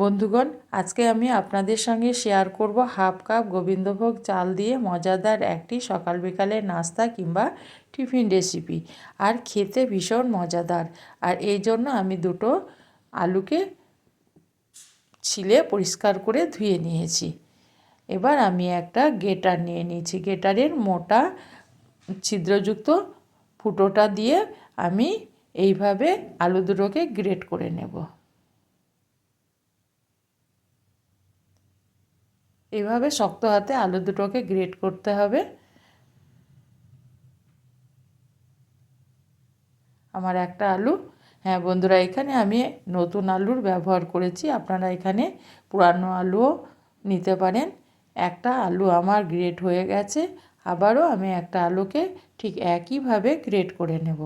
বন্ধুগণ, আজকে আমি আপনাদের সঙ্গে শেয়ার করব হাফ কাপ গোবিন্দভোগ চাল দিয়ে মজাদার একটি সকাল বিকালের নাস্তা কিংবা টিফিন রেসিপি আর খেতে ভীষণ মজাদার। আর এই জন্য আমি দুটো আলুকে ছিলে পরিষ্কার করে ধুয়ে নিয়েছি। এবার আমি একটা গেটার নিয়ে নিয়েছি। গেটারের মোটা ছিদ্রযুক্ত ফুটোটা দিয়ে আমি এইভাবে আলু দুটোকে গ্রেট করে নেব। এভাবে শক্ত হাতে আলু দুটোকে গ্রেট করতে হবে। আমার একটা আলু। হ্যাঁ বন্ধুরা, এখানে আমি নতুন আলুর ব্যবহার করেছি। আপনারা এখানে পুরানো আলুও নিতে পারেন। একটা আলু আমার গ্রেট হয়ে গেছে। আবারও আমি একটা আলুকে ঠিক একইভাবে গ্রেট করে নেব।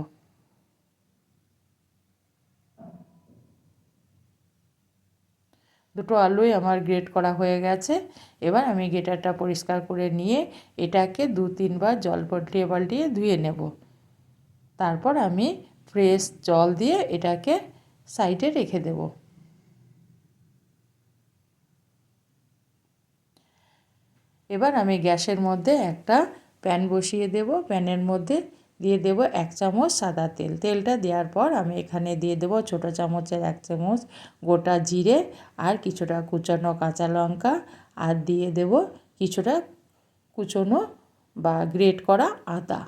দুটো আলুই আমার গ্রেট করা হয়ে গেছে। এবার আমি গেটারটা পরিষ্কার করে নিয়ে এটাকে দু তিনবার জল পাল্টিয়ে পাল্টিয়ে ধুয়ে নেব। তারপর আমি ফ্রেশ জল দিয়ে এটাকে সাইডে রেখে দেব। এবার আমি গ্যাসের মধ্যে একটা প্যান বসিয়ে দেব। প্যানের মধ্যে দিয়ে দেব এক চামচ সাদা তেল। তেলটা দেওয়ার পর আমি এখানে দিয়ে দেব ছোটো চামচের এক চামচ গোটা জিরে আর কিছুটা কুচানো কাঁচা লঙ্কা আর দিয়ে দেব কিছুটা কুচনো বা গ্রেট করা আদা।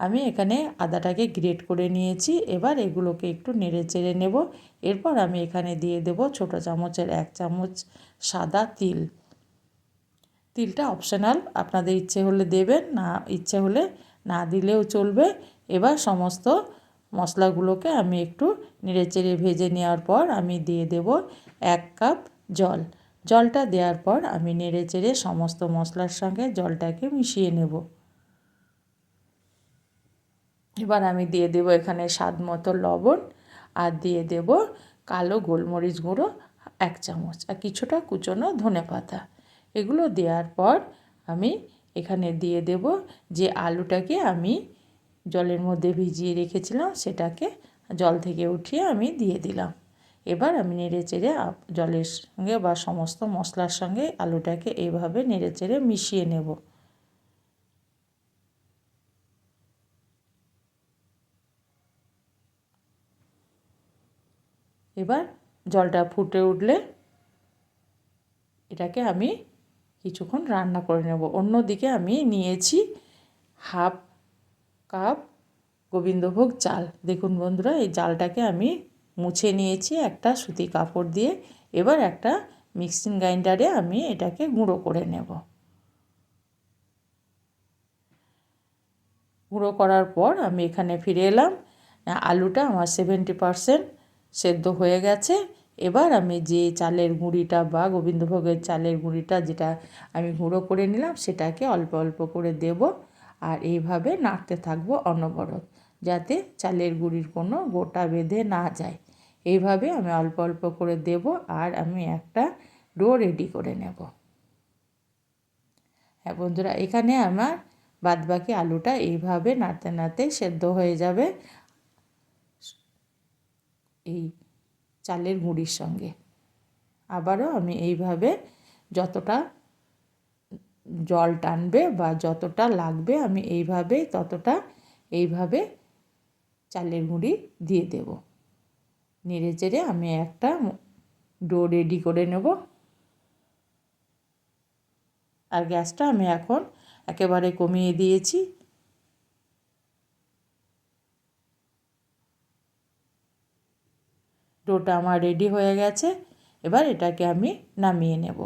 আমি এখানে আদাটাকে গ্রেট করে নিয়েছি, এবার এগুলোকে একটু নেড়ে চেড়ে নেব। এরপর আমি এখানে দিয়ে দেব ছোটো চামচের এক চামচ সাদা তিল। তিলটা অপশনাল, আপনাদের ইচ্ছে হলে দেবেন, না ইচ্ছে হলে না দিলেও চলবে। এবার সমস্ত মশলাগুলোকে আমি একটু নেড়েচেড়ে ভেজে নেওয়ার পর আমি দিয়ে দেব এক কাপ জল। জলটা দেওয়ার পর আমি নেড়েচেড়ে সমস্ত মশলার সঙ্গে জলটাকে মিশিয়ে নেব। এবার আমি দিয়ে দেব এখানে স্বাদ মতো লবণ আর দিয়ে দেব কালো গোলমরিচ গুঁড়ো এক চামচ আর কিছুটা কুচনো ধনে পাতা এগুলো দেওয়ার পর আমি এখানে দিয়ে দেব যে আলুটাকে আমি জলের মধ্যে ভিজিয়ে রেখেছিলাম, সেটাকে জল থেকে উঠিয়ে আমি দিয়ে দিলাম। এবার আমি নেড়ে চেড়ে জলের সঙ্গে বা সমস্ত মশলার সঙ্গে আলুটাকে এইভাবে নেড়ে চেড়ে মিশিয়ে নেব। এবার জলটা ফুটে উঠলে এটাকে আমি কিছুক্ষণ রান্না করে নেব। অন্যদিকে আমি নিয়েছি হাফ কাপ গোবিন্দভোগ চাল। দেখুন বন্ধুরা, এই জালটাকে আমি মুছে নিয়েছি একটা সুতি কাপড় দিয়ে। এবার একটা মিক্সিং গ্রাইন্ডারে আমি এটাকে গুঁড়ো করে নেব। গুঁড়ো করার পর আমি এখানে ফিরে এলাম। আলুটা আমার সেভেন্টি পারসেন্ট সেদ্ধ হয়ে গেছে। এবার আমি যে চালের গুঁড়িটা বা গোবিন্দভোগের চালের গুঁড়িটা যেটা আমি গুঁড়ো করে নিলাম, সেটাকে অল্প অল্প করে দেব আর এইভাবে নাড়তে থাকব অনবরত যাতে চালের গুঁড়ির কোনো গোটা বেঁধে না যায়। এইভাবে আমি অল্প অল্প করে দেব আর আমি একটা ডো রেডি করে নেব। হ্যাঁ বন্ধুরা, এখানে আমার বাদবাকি আলুটা এইভাবে নাড়তে নাড়তে সেদ্ধ হয়ে যাবে। এই চালের গুঁড়ির সঙ্গে। আবারও আমি এইভাবে যতটা জল টানবে বা যতটা লাগবে আমি এইভাবে ততটা এইভাবে চালের গুঁড়ি দিয়ে দেব। নেড়ে চেড়ে আমি একটা ডো রেডি করে নেব। আর গ্যাসটা আমি এখন একেবারে কমিয়ে দিয়েছি। ডোটা আমার রেডি হয়ে গেছে, এবার এটাকে আমি নামিয়ে নেব।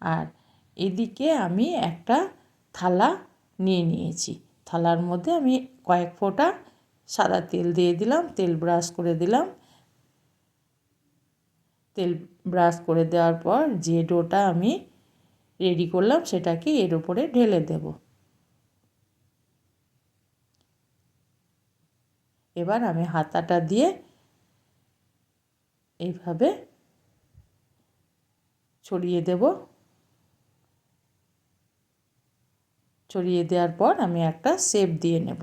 আর এদিকে আমি একটা থালা নিয়ে নিয়েছি। থালার মধ্যে আমি কয়েক ফোঁটা সাদা তেল দিয়ে দিলাম, তেল ব্রাশ করে দিলাম। তেল ব্রাশ করে দেওয়ার পর যে ডোটা আমি রেডি করলাম, সেটাকে এর উপরে ঢেলে দেব। এবার আমি হাতাটা দিয়ে এইভাবে ছড়িয়ে দেব। ছড়িয়ে দেওয়ার পর আমি একটা সেপ দিয়ে নেব।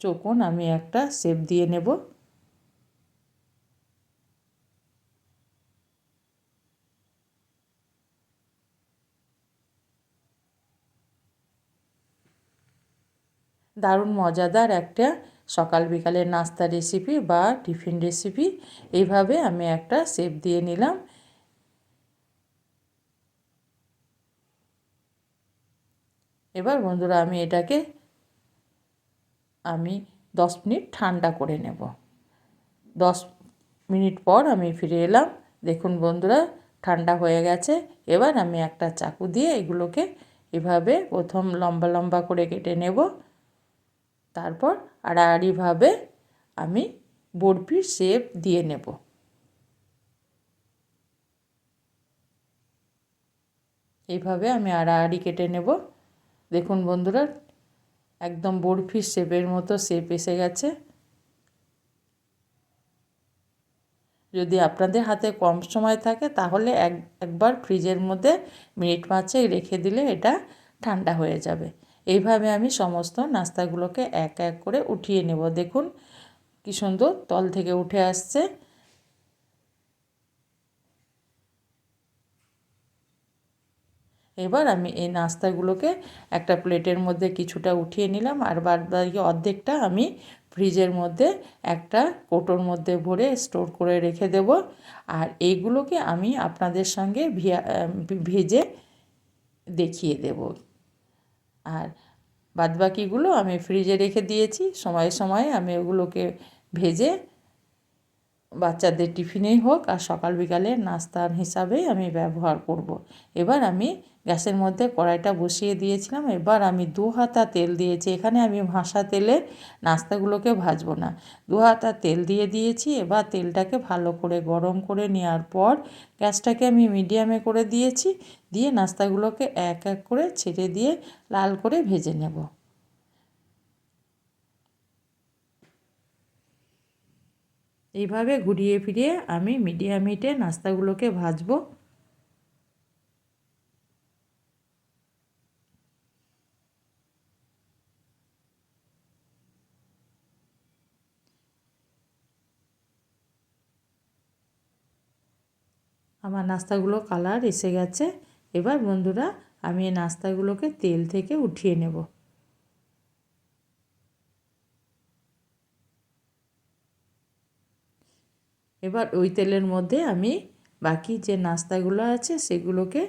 চোকন আমি একটা সেপ দিয়ে নেব। দারুণ মজাদার একটা সকাল বিকালের নাস্তা রেসিপি বা টিফিন রেসিপি এইভাবে আমি একটা শেপ দিয়ে নিলাম। এবার বন্ধুরা, আমি এটাকে, আমি দশ মিনিট ঠান্ডা করে নেব। দশ মিনিট পর আমি ফিরে এলাম। দেখুন বন্ধুরা, ঠান্ডা হয়ে গেছে। এবার আমি একটা চাকু দিয়ে এগুলোকে এভাবে প্রথম লম্বা লম্বা করে কেটে নেব। তারপর আড়াআড়িভাবে আমি বরফির শেপ দিয়ে নেব। এইভাবে আমি আড়াআড়ি কেটে নেব। দেখুন বন্ধুরা, একদম বরফির শেপের মতো শেপ এসে গেছে। যদি আপনাদের হাতে কম সময় থাকে, তাহলে এক, একবার ফ্রিজের মধ্যে মিনিট পাঁচেক রেখে দিলে এটা ঠান্ডা হয়ে যাবে। এইভাবে আমি সমস্ত নাস্তাগুলোকে এক এক করে উঠিয়ে নেব। দেখুন কী সুন্দর তল থেকে উঠে আসছে। এবার আমি এই নাস্তাগুলোকে একটা প্লেটের মধ্যে কিছুটা উঠিয়ে নিলাম আর বাদ বাকি অর্ধেকটা আমি ফ্রিজের মধ্যে একটা কোটোর মধ্যে ভরে স্টোর করে রেখে দেব। আর এইগুলোকে আমি আপনাদের সঙ্গে ভেজে দেখিয়ে দেব। আর বাদবাকিগুলো আমি ফ্রিজে রেখে দিয়েছি সময়ে সময়ে আমি ওগুলোকে ভেজে বাচ্চাদের টিফিনেই হোক আর সকাল বিকালে নাস্তার হিসাবেই আমি ব্যবহার করব। এবার আমি গ্যাসের মধ্যে কড়াইটা বসিয়ে দিয়েছিলাম। এবার আমি দু হাতা তেল দিয়েছি। এখানে আমি ভাসা তেলে নাস্তাগুলোকে ভাজবো না। দু হাতা তেল দিয়ে দিয়েছি। এবার তেলটাকে ভালো করে গরম করে নেওয়ার পর গ্যাসটাকে আমি মিডিয়ামে করে দিয়েছি। দিয়ে নাস্তাগুলোকে এক এক করে ছেড়ে দিয়ে লাল করে ভেজে নেব। এইভাবে ঘুরিয়ে ফিরিয়ে আমি মিডিয়াম হিটে নাস্তাগুলোকে ভাজবো। আমার নাস্তাগুলো কালার এসে গেছে। এবার বন্ধুরা, আমি এই নাস্তাগুলোকে তেল থেকে উঠিয়ে নেব। এবার ওই তেলের মধ্যে আমি বাকি যে নাস্তাগুলো আছে সেগুলোকে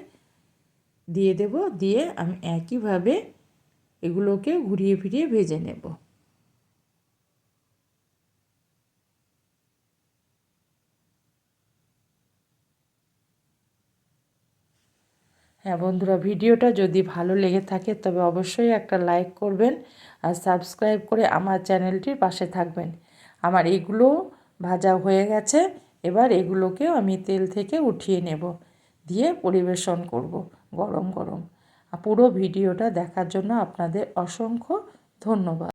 দিয়ে দেব, দিয়ে আমি একইভাবে এগুলোকে ঘুরিয়ে ফিরিয়ে ভেজে নেব। হ্যাঁ বন্ধুরা, ভিডিওটা যদি ভালো লেগে থাকে তবে অবশ্যই একটা লাইক করবেন আর সাবস্ক্রাইব করে আমার চ্যানেলটির পাশে থাকবেন। আমার এগুলো ভাজা হয়ে গেছে। এবার এগুলোকেও আমি তেল থেকে উঠিয়ে নেব। দিয়ে পরিবেশন করব গরম গরম। পুরো ভিডিওটা দেখার জন্য আপনাদের অসংখ্য ধন্যবাদ।